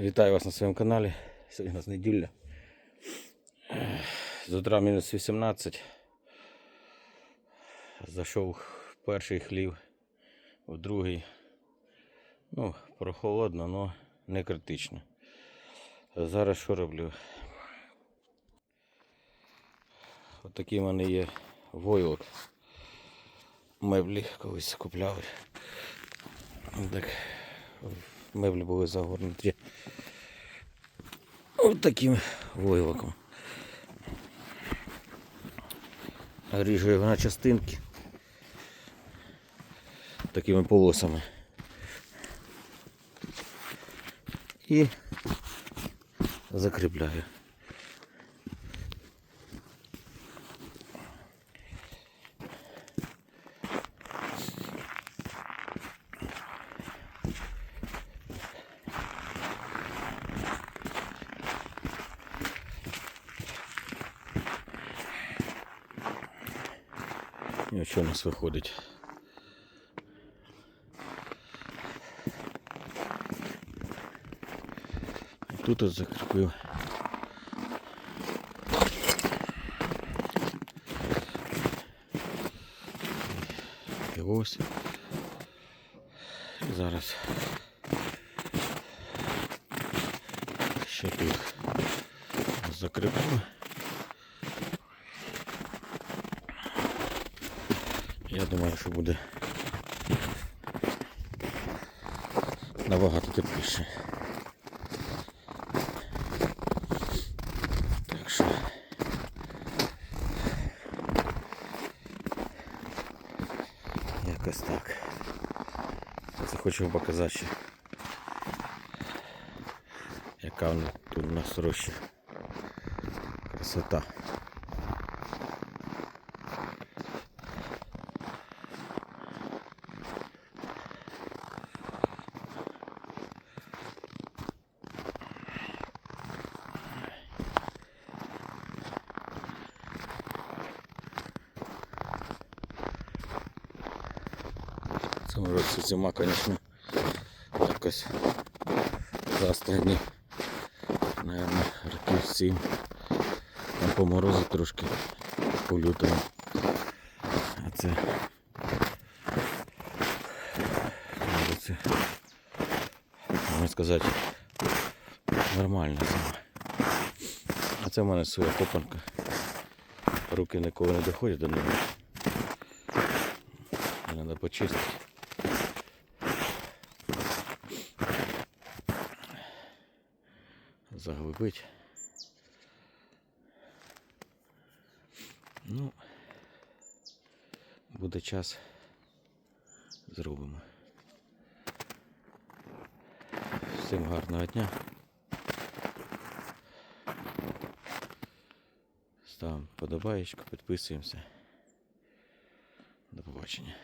Вітаю вас на своєму каналі. Сьогодні у нас неділя. З утра мінус 18. Зайшов в перший хлів, в другий. Ну, прохолодно, але не критично. Зараз що роблю? От в мене є войлок. Меблі колись купляли. Так, меблі були загорнуті от таким войлоком. Ріжу його на частинки такими полосами. І закріпляю. І що у нас виходить. Тут от закріпив. І ось. І зараз ще тут закріплю. Я думаю, що буде набагато тепліше. Так що якось так. Це хочу показати ще. Яка вона тут у нас роща. Красота. Цьому році зима, звісно, якось за останні, наверное, років сім. Там по морозу трошки по лютому. А це це, можна сказати, нормальна зима. А це в мене своя копанка. Руки ніколи не доходять до неї. Треба почистити. Заглибить. Ну, буде час, зробимо. Всім гарного дня. Ставимо подобаєчку, підписуємося. До побачення.